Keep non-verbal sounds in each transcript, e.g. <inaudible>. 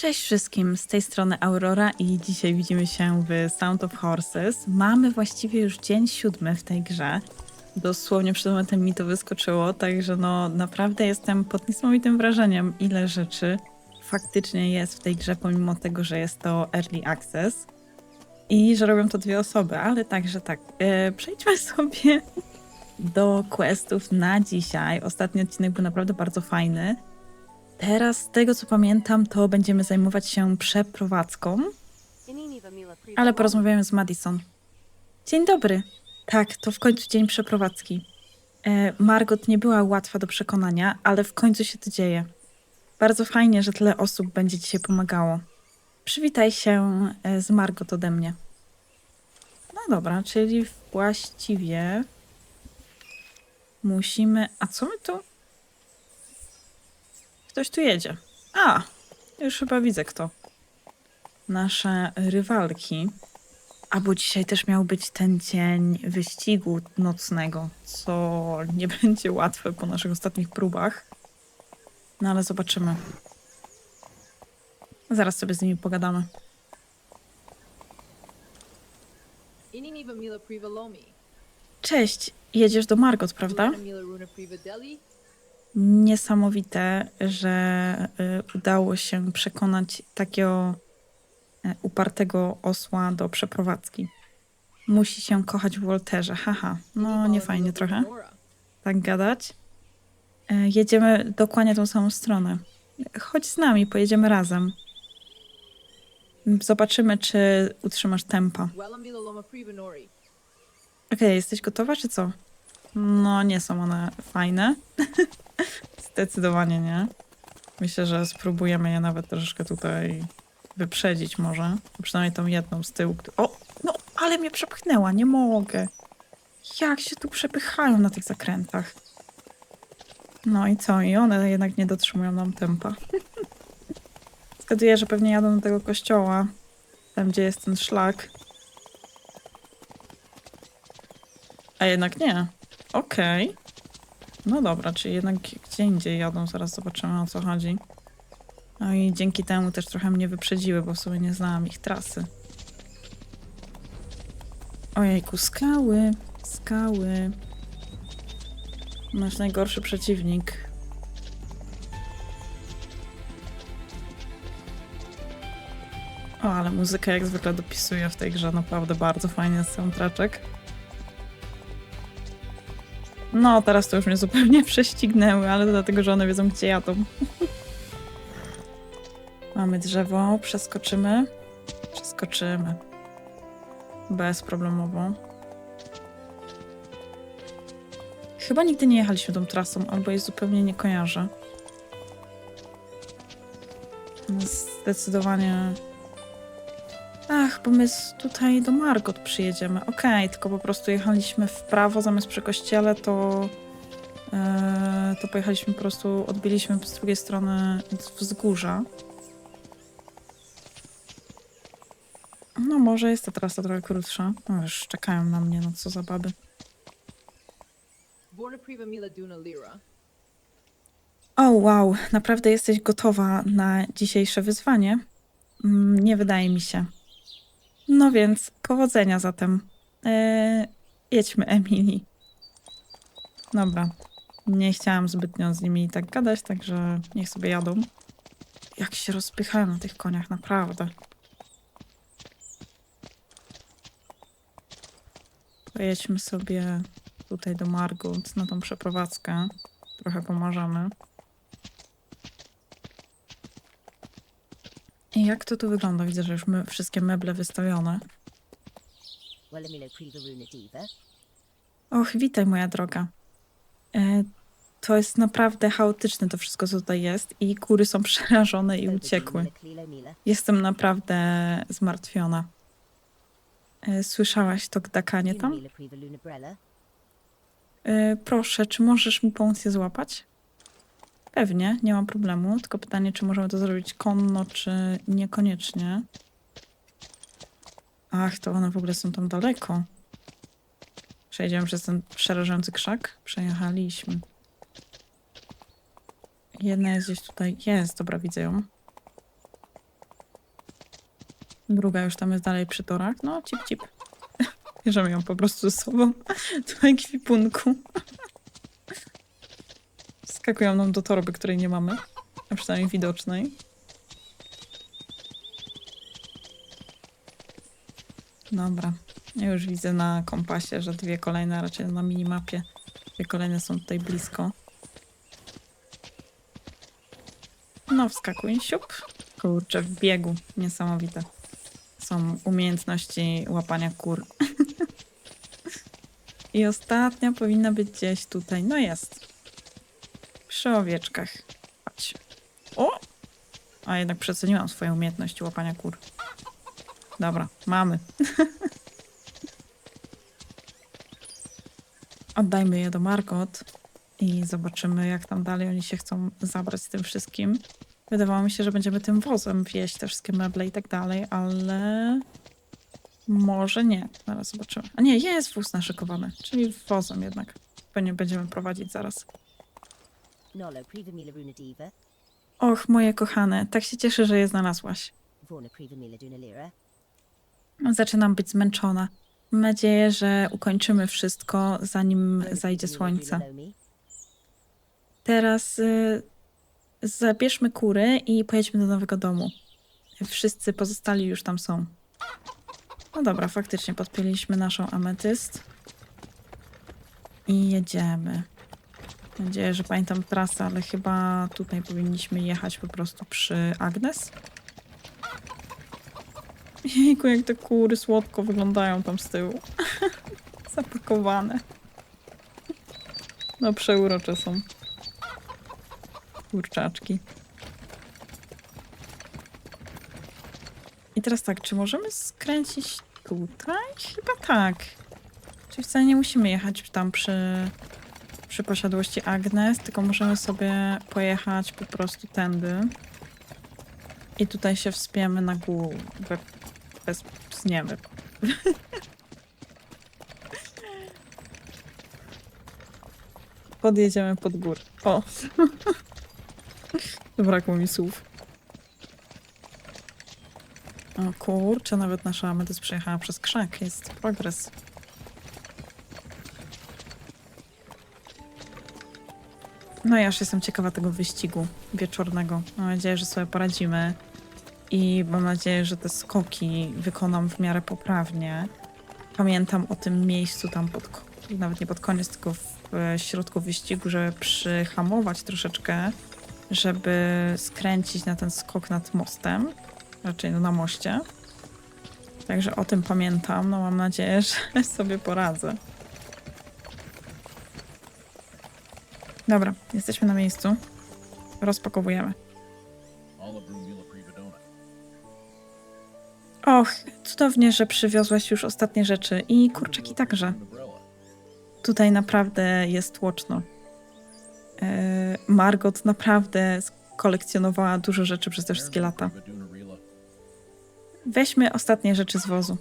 Cześć wszystkim, z tej strony Aurora i dzisiaj widzimy się w Sound of Horses. Mamy właściwie już dzień siódmy w tej grze. Dosłownie przed momentem mi to wyskoczyło, także no naprawdę jestem pod niesamowitym wrażeniem, ile rzeczy faktycznie jest w tej grze, pomimo tego, że jest to early access i że robią to dwie osoby, ale także tak. E, przejdźmy <laughs> sobie do questów na dzisiaj. Ostatni odcinek był naprawdę bardzo fajny. Teraz, z tego co pamiętam, to będziemy zajmować się przeprowadzką, ale porozmawiamy z Madison. Dzień dobry. Tak, to w końcu dzień przeprowadzki. E, Margot nie była łatwa do przekonania, ale w końcu się to dzieje. Bardzo fajnie, że tyle osób będzie dzisiaj pomagało. Przywitaj się e, z Margot ode mnie. No dobra, czyli właściwie musimy. A co my tu? Ktoś tu jedzie. A, już chyba widzę kto. Nasze rywalki. A bo dzisiaj też miał być ten dzień wyścigu nocnego, co nie <laughs> będzie łatwe po naszych ostatnich próbach. No ale zobaczymy. Zaraz sobie z nimi pogadamy. Cześć, jedziesz do Margot, prawda? Niesamowite, że y, udało się przekonać takiego y, upartego osła do przeprowadzki. Musi się kochać w Wolterze. Haha, no nie fajnie trochę tak gadać. Y, jedziemy dokładnie tą samą stronę. Chodź z nami, pojedziemy razem. Zobaczymy, czy utrzymasz tempa. Okej, jesteś gotowa, czy co? No, nie są one fajne. <laughs> Zdecydowanie nie. Myślę, że spróbujemy je nawet troszeczkę tutaj wyprzedzić może. Przynajmniej tą jedną z tyłu. O, no, ale mnie przepchnęła, nie mogę. Jak się tu przepychają na tych zakrętach. No i co? I one jednak nie dotrzymują nam tempa. <laughs> Zgaduję, że pewnie jadą do tego kościoła. Tam, gdzie jest ten szlak. A jednak nie. Okej. No dobra, czyli jednak gdzie indziej jadą, zaraz zobaczymy o co chodzi. No i dzięki temu też trochę mnie wyprzedziły, bo w sumie nie znałam ich trasy. Ojejku, skały, skały. Nasz najgorszy przeciwnik. O, ale muzyka jak zwykle dopisuje w tej grze, naprawdę bardzo fajny jest soundtraczek. No, teraz to już mnie zupełnie <laughs> prześcignęły, ale to dlatego, że one wiedzą, gdzie jadą. <laughs> Mamy drzewo, przeskoczymy. Przeskoczymy. Bezproblemowo. Chyba nigdy nie jechaliśmy tą trasą, albo jej zupełnie nie kojarzę. Zdecydowanie. Ach, bo my z- tutaj do Margot przyjedziemy. Okej, tylko po prostu jechaliśmy w prawo zamiast przy kościele, to. e, to pojechaliśmy po prostu, odbiliśmy z drugiej strony wzgórza. No, może jest ta trasa trochę krótsza. No, już czekają na mnie, no co za baby. Borna priva mila duna lira. O, wow, naprawdę jesteś gotowa na dzisiejsze wyzwanie? Mm, Nie wydaje mi się. No więc, powodzenia zatem. Eee, jedźmy, Emily. Dobra. Nie chciałam zbytnio z nimi tak gadać, także niech sobie jadą. Jak się rozpychają na tych koniach, naprawdę. Pojedźmy sobie tutaj do Margot na tą przeprowadzkę. Trochę pomożemy. I jak to tu wygląda? Widzę, że już my, wszystkie meble wystawione. Och, witaj moja droga. E, to jest naprawdę chaotyczne to wszystko, co tutaj jest i kury są <laughs> przerażone i uciekły. Jestem naprawdę zmartwiona. E, słyszałaś to gdakanie tam? E, proszę, czy możesz mi pomóc je złapać? Pewnie, nie mam problemu. Tylko pytanie, czy możemy to zrobić konno, czy niekoniecznie. Ach, to one w ogóle są tam daleko. Przejdziemy przez ten przerażający krzak. Przejechaliśmy. Jedna jest gdzieś tutaj. Jest, dobra, widzę ją. Druga już tam jest dalej przy torach. No, cip, cip. <laughs> Bierzemy ją po prostu ze sobą do ekwipunku. Skakują nam do torby, której nie mamy. A przynajmniej widocznej. Dobra. Ja już widzę na kompasie, że dwie kolejne, raczej na minimapie. Dwie kolejne są tutaj blisko. No, wskakuj, siup. Kurczę, w biegu. Niesamowite. Są umiejętności łapania kur. <laughs> I ostatnia powinna być gdzieś tutaj. No jest. Przy owieczkach. Chodź. O! A jednak przeceniłam swoje umiejętności łapania kur. Dobra, mamy. <laughs> Oddajmy je do Margot i zobaczymy, jak tam dalej oni się chcą zabrać z tym wszystkim. Wydawało mi się, że będziemy tym wozem wieść te wszystkie meble i tak dalej, ale może nie. Zaraz zobaczymy. A nie, jest wóz naszykowany, czyli wozem jednak. Pewnie będziemy prowadzić zaraz. Nolo Priva Mila Runa Diva. Och, moje kochane, tak się cieszę, że je znalazłaś. Vorna Priva Mila Duna Lira. Zaczynam być zmęczona. Mam nadzieję, że ukończymy wszystko, zanim zajdzie słońce. Teraz y, zabierzmy kury i pojedźmy do nowego domu. Wszyscy pozostali już tam są. No dobra, faktycznie podpięliśmy naszą ametyst. I jedziemy. Mam nadzieję, że pamiętam trasę, ale chyba tutaj powinniśmy jechać po prostu przy Agnes. Jejku, jak te kury słodko wyglądają tam z tyłu. <laughs> Zapakowane. No przeurocze są. Kurczaczki. I teraz tak, czy możemy skręcić tutaj? Chyba tak. Czyli wcale nie musimy jechać tam przy, przy posiadłości Agnes, tylko możemy sobie pojechać po prostu tędy. I tutaj się wspiemy na górę. Bez psniemy. <laughs> Podjedziemy pod górę. O! <laughs> Brakło mi słów. O kurczę, nawet nasza ametyst przejechała przez krzak. Jest progres. No ja już jestem ciekawa tego wyścigu wieczornego. Mam nadzieję, że sobie poradzimy. I mam nadzieję, że te skoki wykonam w miarę poprawnie. Pamiętam o tym miejscu tam pod, nawet nie pod koniec, tylko w e, środku wyścigu, żeby przyhamować troszeczkę, żeby skręcić na ten skok nad mostem, raczej no na moście. Także o tym pamiętam. No mam nadzieję, <laughs> że sobie poradzę. Dobra, jesteśmy na miejscu. Rozpakowujemy. Och, cudownie, że przywiozłaś już ostatnie rzeczy i kurczaki także. Tutaj naprawdę jest tłoczno. Yy, Margot naprawdę kolekcjonowała dużo rzeczy przez te wszystkie lata. Weźmy ostatnie rzeczy z wozu.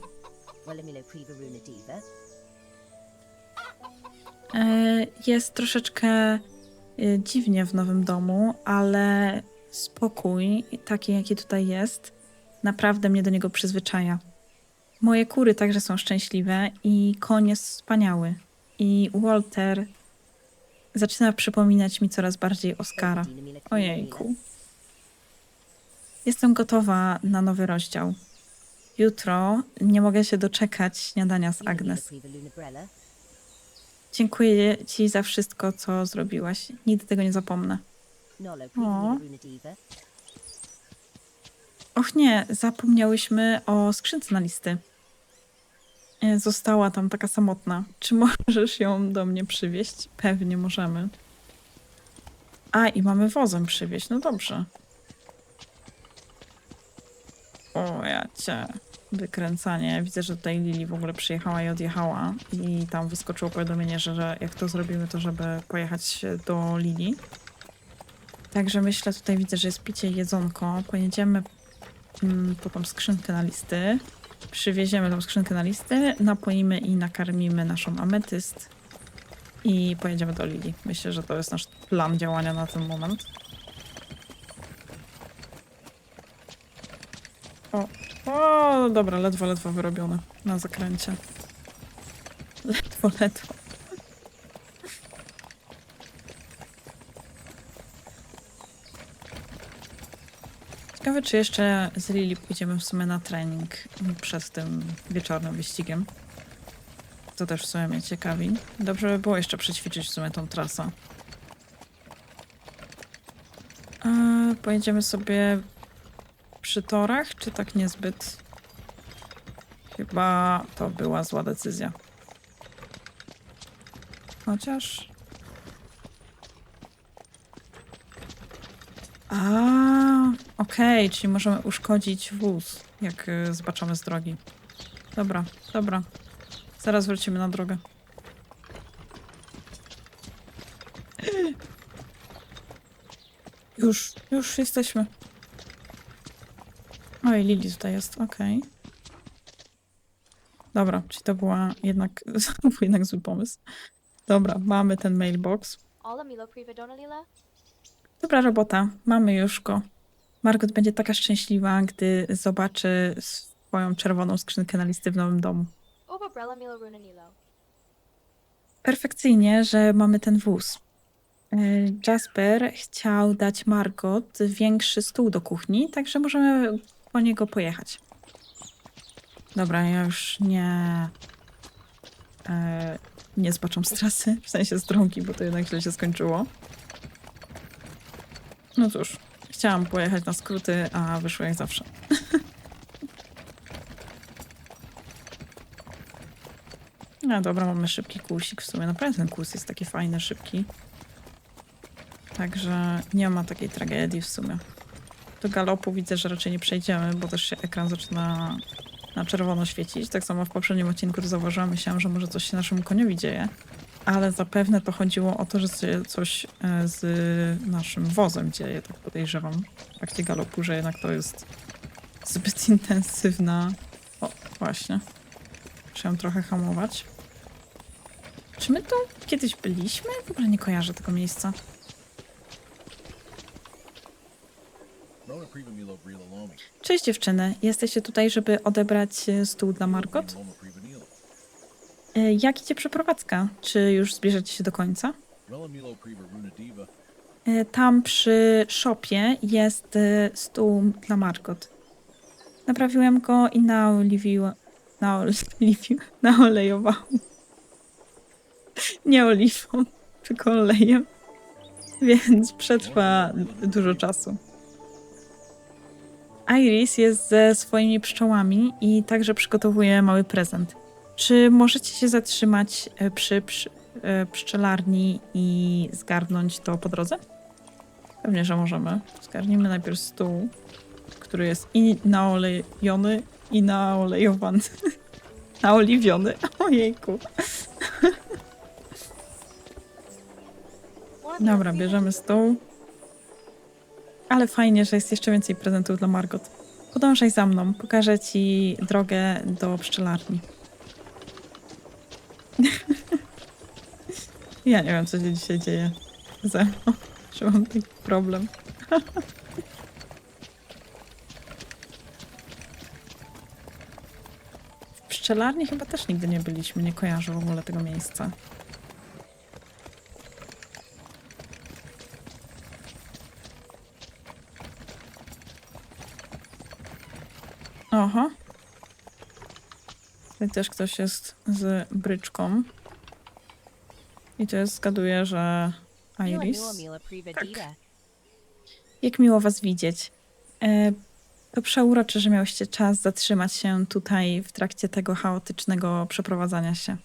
Yy, Jest troszeczkę dziwnie w nowym domu, ale spokój, taki jaki tutaj jest, naprawdę mnie do niego przyzwyczaja. Moje kury także są szczęśliwe i koń jest wspaniały. I Walter zaczyna przypominać mi coraz bardziej Oscara. Ojejku. Jestem gotowa na nowy rozdział. Jutro nie mogę się doczekać śniadania z Agnes. Dziękuję Ci za wszystko, co zrobiłaś. Nigdy tego nie zapomnę. Priva O. Och nie, zapomniałyśmy o skrzynce na listy. E, Została tam taka samotna. Czy <laughs> możesz ją do mnie przywieźć? Pewnie możemy. A, i mamy wozem przywieźć. No dobrze. O, ja cię. Wykręcanie. Widzę, że tutaj Lili w ogóle przyjechała i odjechała. I tam wyskoczyło powiadomienie, że, że jak to zrobimy, to żeby pojechać do Lili. Także myślę, tutaj widzę, że jest picie i jedzonko. Pojedziemy mm, po tą skrzynkę na listy. Przywieziemy tą skrzynkę na listy, napoimy i nakarmimy naszą ametyst i pojedziemy do Lili. Myślę, że to jest nasz plan działania na ten moment. O, O, dobra, ledwo, ledwo wyrobione na zakręcie. Ledwo, ledwo. Ciekawe, czy jeszcze z Lili pójdziemy w sumie na trening przed tym wieczornym wyścigiem. To też w sumie mnie ciekawi. Dobrze by było jeszcze przećwiczyć w sumie tą trasę. Eee, pojedziemy sobie przy torach, czy tak niezbyt? Chyba to była zła decyzja. Chociaż. A, okej, czyli możemy uszkodzić wóz, jak y, zbaczamy z drogi. Dobra, dobra. Zaraz wrócimy na drogę. Już, już jesteśmy. Oj, Lili tutaj jest, okej. Dobra, czyli to była jednak, <laughs> był jednak zły pomysł. Dobra, mamy ten mailbox. Dobra robota, mamy już go. Margot będzie taka szczęśliwa, gdy zobaczy swoją czerwoną skrzynkę na listy w nowym domu. Perfekcyjnie, że mamy ten wóz. E, Jasper chciał dać Margot większy stół do kuchni, także możemy po niego pojechać. Dobra, ja już nie. E, nie zbaczam z trasy, w sensie z drogi, bo to jednak źle się skończyło. No cóż, chciałam pojechać na skróty, a wyszło jak zawsze. <laughs> No dobra, mamy szybki kłusik w sumie. Naprawdę ten kłus jest taki fajny, szybki. Także nie ma takiej tragedii w sumie. Do galopu widzę, że raczej nie przejdziemy, bo też się ekran zaczyna na czerwono świecić. Tak samo w poprzednim odcinku zauważyłam, myślałam, że może coś się naszemu koniowi dzieje. Ale zapewne to chodziło o to, że się coś e, z naszym wozem dzieje, tak podejrzewam. W trakcie galopu, że jednak to jest zbyt <laughs> intensywna... O, właśnie. Muszę trochę hamować. Czy my tu kiedyś byliśmy? W ogóle nie kojarzę tego miejsca. Cześć dziewczyny, jesteście tutaj, żeby odebrać e, stół dla Margot? E, Jak idzie przeprowadzka? Czy już zbierzecie się do końca? E, Tam przy szopie jest stół dla Margot. Naprawiłem go i naoliwiłem. Naoliwiłem. <laughs> Naolejowałam. Nie oliwą, tylko olejem. Więc przetrwa dużo czasu. Iris jest ze swoimi pszczołami i także przygotowuje mały prezent. Czy możecie się zatrzymać e, przy, e, pszczelarni i zgarnąć to po drodze? Pewnie, że możemy. Zgarnijmy najpierw stół, który jest i naolejony, i naolejowany. <laughs> Naoliwiony. <laughs> Ojejku. <laughs> Dobra, bierzemy stół. Ale fajnie, że jest jeszcze więcej prezentów dla Margot. Podążaj za mną, pokażę ci drogę do pszczelarni. <laughs> ja nie wiem, co się dzisiaj dzieje ze mną, że mam taki problem. <laughs> w pszczelarni chyba też nigdy nie byliśmy, nie kojarzę w ogóle tego miejsca. Oho. Tutaj też ktoś jest z bryczką. I to jest, zgaduję, że Iris. Tak. Jak miło was widzieć. E, to przeurocze, że miałyście czas zatrzymać się tutaj w trakcie tego chaotycznego przeprowadzania się.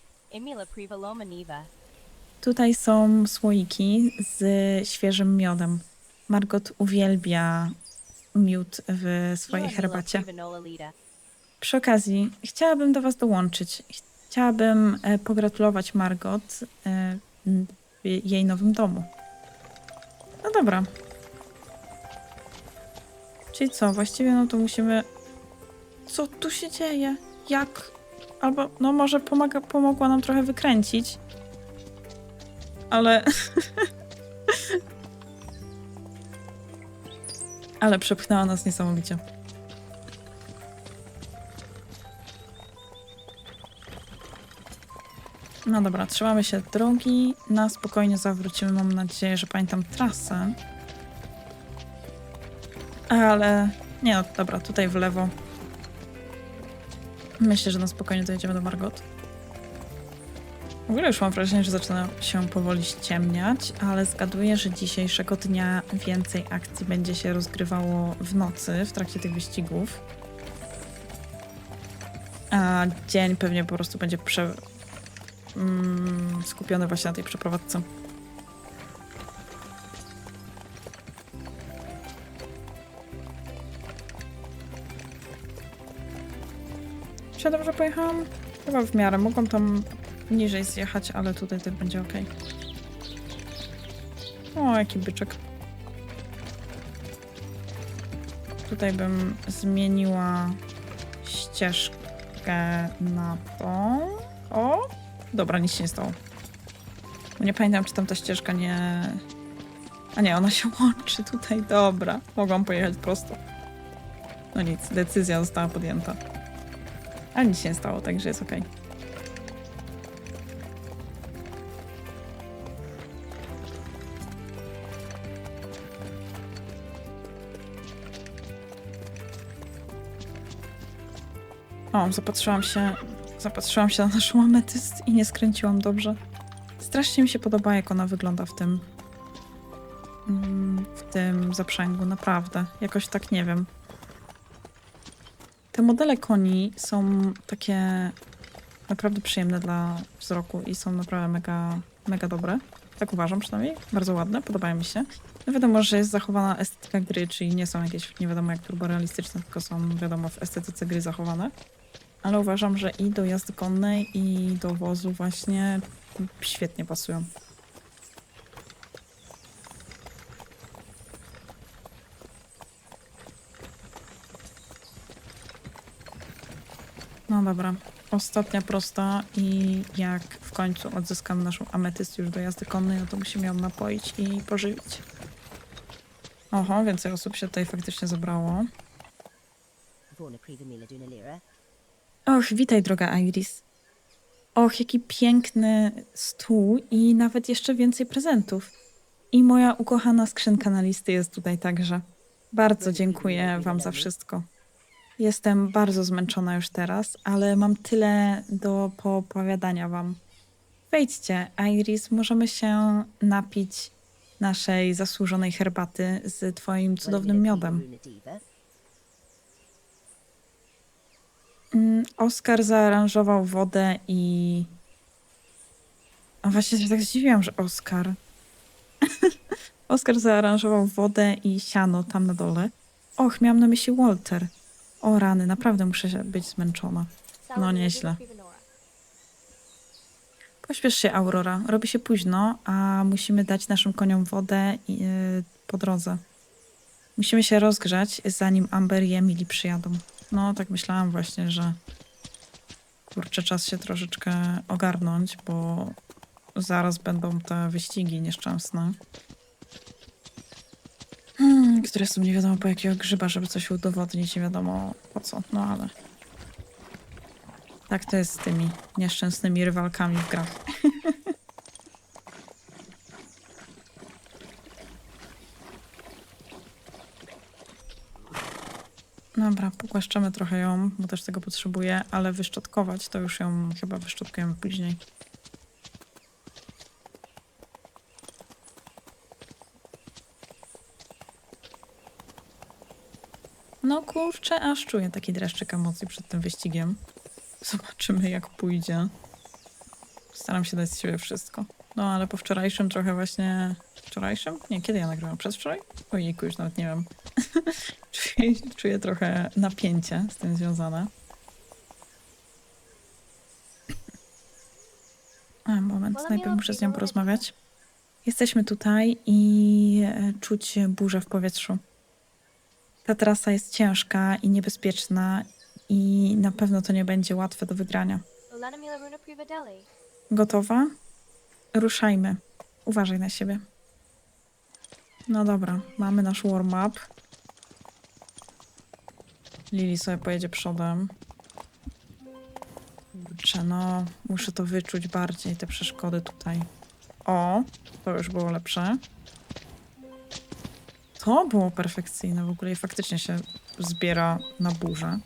Tutaj są słoiki z świeżym miodem. Margot uwielbia miód w swojej herbacie. Przy okazji, chciałabym do Was dołączyć. Chciałabym e, pogratulować Margot e, jej nowym domu. No dobra. Czyli co, właściwie no to musimy... Co tu się dzieje? Jak? Albo, no może pomaga, pomogła nam trochę wykręcić. Ale... <laughs> Ale przepchnęła nas niesamowicie. No dobra, trzymamy się drogi. Na spokojnie zawrócimy. Mam nadzieję, że pamiętam trasę. Ale nie, no dobra, tutaj w lewo. Myślę, że na spokojnie dojedziemy do Margot. W ogóle już mam wrażenie, że zaczyna się powoli ściemniać, ale zgaduję, że dzisiejszego dnia więcej akcji będzie się rozgrywało w nocy w trakcie tych wyścigów. A dzień pewnie po prostu będzie prze... mm, skupiony właśnie na tej przeprowadzce. Czy dobrze pojechałam? Chyba w miarę. Mogłam tam niżej zjechać, ale tutaj tak będzie ok. O, jaki byczek. Tutaj bym zmieniła ścieżkę na tą. O! Dobra, nic się nie stało. Bo Nie pamiętam, czy tam ta ścieżka nie... A nie, ona się <laughs> łączy tutaj. Dobra, mogłam pojechać prosto. No nic, decyzja została podjęta. A nic się nie stało, także jest okej. O, zapatrzyłam się, zapatrzyłam się na naszą ametyst i nie skręciłam dobrze. Strasznie mi się podoba, jak ona wygląda w tym mm, w tym zaprzęgu, naprawdę. Jakoś tak nie wiem. Te modele koni są takie naprawdę przyjemne dla wzroku i są naprawdę mega, mega dobre. Tak uważam przynajmniej. Bardzo ładne, podobają mi się. No wiadomo, że jest zachowana estetyka gry, czyli nie są jakieś nie wiadomo jak turborealistyczne, tylko są wiadomo w estetyce gry zachowane. Ale uważam, że i do jazdy konnej, i do wozu właśnie świetnie pasują. No dobra. Ostatnia prosta i jak w końcu odzyskam naszą ametyst już do jazdy konnej, no to musimy ją napoić i pożywić. Oho, więcej osób się tutaj faktycznie zebrało. Och, witaj droga Iris. Och, jaki piękny stół i nawet jeszcze więcej prezentów. I moja ukochana skrzynka na listy jest tutaj także. Bardzo dziękuję wam za wszystko. Jestem bardzo zmęczona już teraz, ale mam tyle do poopowiadania wam. Wejdźcie, Iris, możemy się napić naszej zasłużonej herbaty z twoim cudownym miodem. Runa Diva. Mm, Oskar zaaranżował wodę i. A właśnie się tak zdziwiłam, że Oskar. <laughs> Oskar zaaranżował wodę i siano tam na dole. Och, miałam na myśli Walter. O rany, naprawdę muszę być zmęczona. No, nieźle. Pośpiesz się, Aurora. Robi się późno, a musimy dać naszym koniom wodę i, yy, po drodze. Musimy się rozgrzać, zanim Amber i Emily przyjadą. No, tak myślałam właśnie, że kurczę, czas się troszeczkę ogarnąć, bo zaraz będą te wyścigi nieszczęsne. Hmm, które są nie wiadomo po jakiego grzyba, żeby coś udowodnić, nie wiadomo po co, no ale... Tak to jest z tymi nieszczęsnymi rywalkami w grach. <laughs> Dobra, pogłaszczemy trochę ją, bo też tego potrzebuję, ale wyszczotkować to już ją chyba wyszczotkujemy później. No kurczę, aż czuję taki dreszczyk emocji przed tym wyścigiem. Zobaczymy jak pójdzie. Staram się dać z siebie wszystko. No ale po wczorajszym trochę właśnie... Wczorajszym? Nie, kiedy ja nagrywam? Przedwczoraj? Ojejku, już nawet nie wiem. <laughs> czuję, czuję trochę napięcie z tym związane. A, moment, najpierw muszę z nią porozmawiać. Jesteśmy tutaj i e, czuć burzę w powietrzu. Ta trasa jest ciężka i niebezpieczna i na pewno to nie będzie łatwe do wygrania. Gotowa? Ruszajmy. Uważaj na siebie. No dobra, mamy nasz warm-up. Lili sobie pojedzie przodem. Kurczę, no muszę to wyczuć bardziej, te przeszkody tutaj. O, to już było lepsze. To było perfekcyjne w ogóle i faktycznie się zbiera na burzę.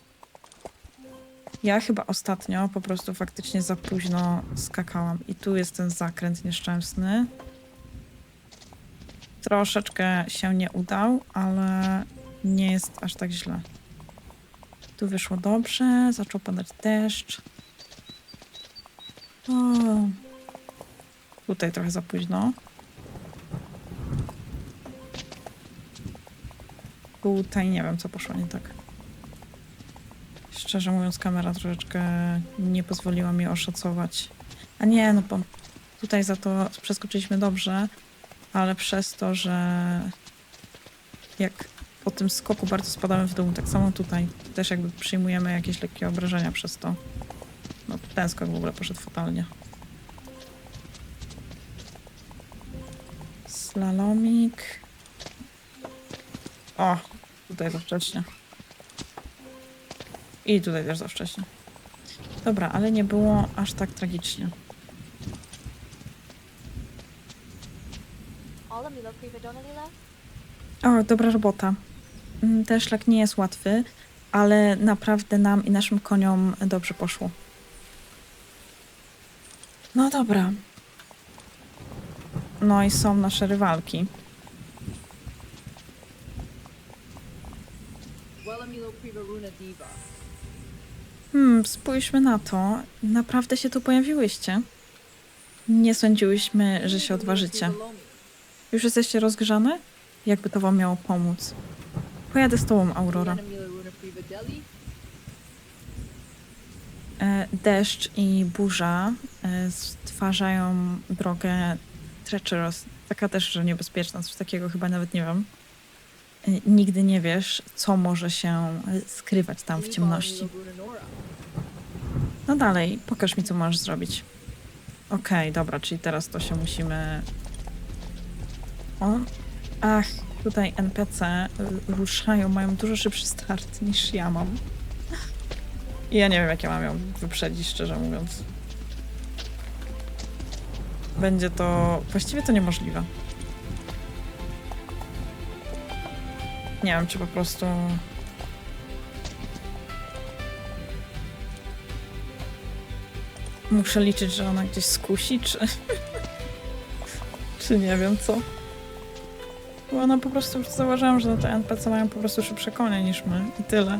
Ja chyba ostatnio po prostu faktycznie za późno skakałam. I tu jest ten zakręt nieszczęsny. Troszeczkę się nie udał, ale nie jest aż tak źle. Tu wyszło dobrze, zaczął padać deszcz. O, tutaj trochę za późno. Tutaj nie wiem, co poszło nie tak. Szczerze mówiąc, kamera troszeczkę nie pozwoliła mi oszacować. A nie, no bo tutaj za to przeskoczyliśmy dobrze, ale przez to, że jak po tym skoku bardzo spadamy w dół, tak samo tutaj też jakby przyjmujemy jakieś lekkie obrażenia przez to. No ten skok w ogóle poszedł fatalnie. Slalomik. O, tutaj za wcześnie. I tutaj też za wcześnie. Dobra, ale nie było aż tak tragicznie. O, dobra robota. Mm, Ten szlak nie jest łatwy, ale naprawdę nam i naszym koniom dobrze poszło. No dobra. No i są nasze rywalki. Hmm, spójrzmy na to. Naprawdę się tu pojawiłyście. Nie sądziłyśmy, że się odważycie. Już jesteście rozgrzane? Jakby to wam miało pomóc. Pojadę z tobą, Aurora. E, deszcz i burza e, stwarzają drogę treacherous. Taka też, że niebezpieczna, coś takiego chyba nawet nie wiem. E, nigdy nie wiesz, co może się skrywać tam w ciemności. No dalej, pokaż mi, co możesz zrobić. Okej, dobra, czyli teraz to się musimy... O, ach, tutaj NPC ruszają, mają dużo szybszy start niż ja mam. I ja nie wiem, jak ja mam ją wyprzedzić, szczerze mówiąc. Będzie to... Właściwie to niemożliwe. Nie wiem, czy po prostu... Muszę liczyć, że ona gdzieś skusi, czy... <laughs> czy nie wiem co. Bo ona po prostu, już zauważyłam, że te NPC mają po prostu szybsze konie niż my i tyle.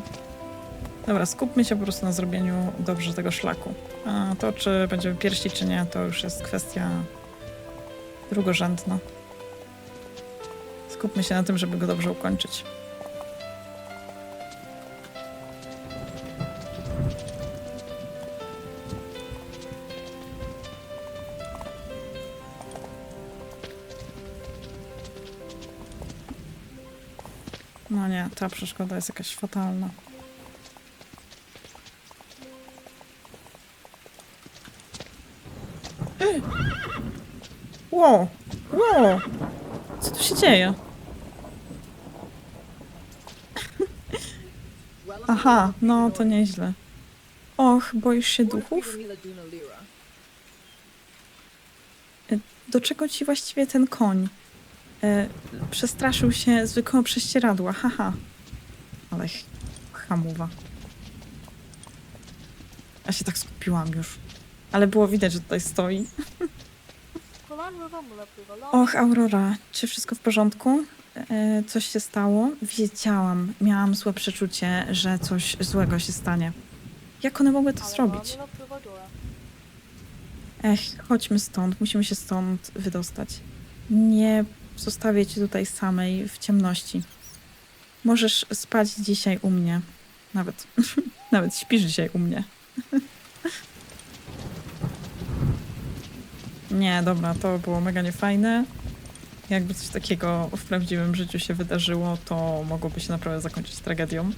Dobra, skupmy się po prostu na zrobieniu dobrze tego szlaku. A to, czy będziemy pierści, czy nie, to już jest kwestia drugorzędna. Skupmy się na tym, żeby go dobrze ukończyć. Ta przeszkoda jest jakaś fatalna. Wow, wow, co tu się dzieje? <laughs> Aha, no to nieźle. Och, boisz się duchów? Lira. Do czego ci właściwie ten koń? E, przestraszył się zwykłego prześcieradła, haha. Ale hamuwa. Ja się tak skupiłam już. Ale było widać, że tutaj stoi. Och, Aurora, czy wszystko w porządku? E, coś się stało? Wiedziałam, miałam złe przeczucie, że coś złego się stanie. Jak one mogły to zrobić? Ech, chodźmy stąd, musimy się stąd wydostać. Nie zostawię cię tutaj samej w ciemności. Możesz spać dzisiaj u mnie. Nawet, <laughs> nawet śpisz dzisiaj u mnie. <laughs> Nie, dobra, to było mega niefajne. Jakby coś takiego w prawdziwym życiu się wydarzyło, to mogłoby się naprawdę zakończyć tragedią.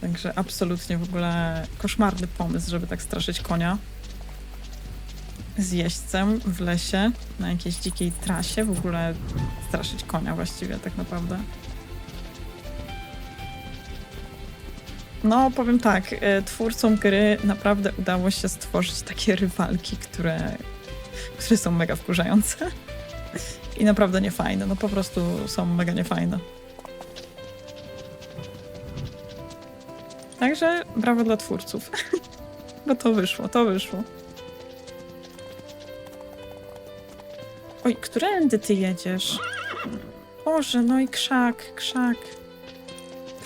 Także absolutnie w ogóle koszmarny pomysł, żeby tak straszyć konia z jeźdźcem w lesie, na jakiejś dzikiej trasie, w ogóle straszyć konia właściwie tak naprawdę. No, powiem tak, e, twórcom gry naprawdę udało się stworzyć takie rywalki, które, które są mega wkurzające. <laughs> I naprawdę niefajne, no po prostu są mega niefajne. Także brawo dla twórców. <laughs> Bo to wyszło, to wyszło. Oj, którędy ty jedziesz? Boże, no i krzak, krzak.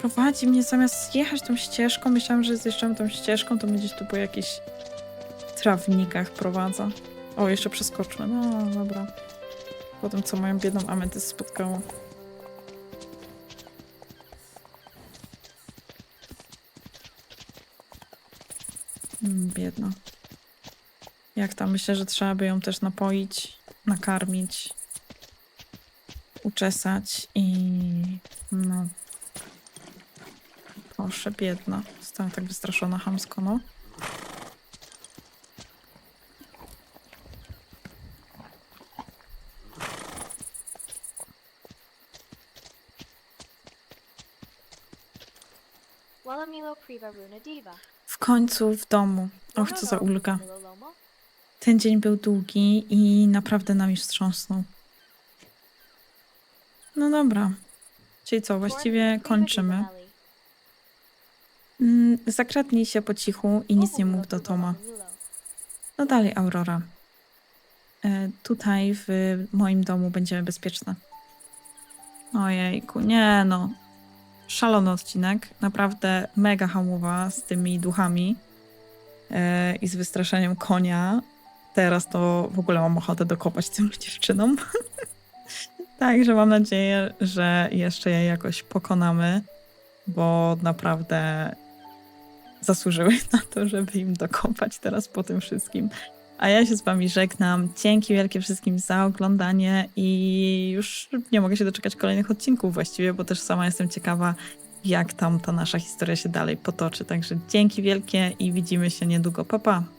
Prowadzi mnie zamiast jechać tą ścieżką. Myślałam, że zjeżdżam tą ścieżką, to gdzieś tu po jakichś trawnikach prowadza. O, jeszcze przeskoczmy. No, dobra. Potem co moją biedną ametys spotkało. Mm, biedna. Jak tam? Myślę, że trzeba by ją też napoić, nakarmić, uczesać i no. Proszę, biedna. Została tak wystraszona chamsko, no. W końcu w domu. Och, co za ulga. Ten dzień był długi i naprawdę nami wstrząsnął. No dobra. Czyli co, właściwie kończymy. Mm, zakradnij się po cichu i nic nie mów do Toma. No dalej, Aurora. E, tutaj w moim domu będziemy bezpieczne. Ojejku, nie no. Szalony odcinek. Naprawdę mega hamowa z tymi duchami e, i z wystraszeniem konia. Teraz to w ogóle mam ochotę dokopać tym <laughs> dziewczynom. <laughs> Także mam nadzieję, że jeszcze je jakoś pokonamy, bo naprawdę zasłużyły <laughs> na to, żeby im dokopać teraz po tym wszystkim. A ja się z wami żegnam. Dzięki wielkie wszystkim za oglądanie i już nie mogę się doczekać kolejnych odcinków właściwie, bo też sama jestem ciekawa, jak tam ta nasza historia się dalej potoczy. Także dzięki wielkie i widzimy się niedługo. Pa, pa!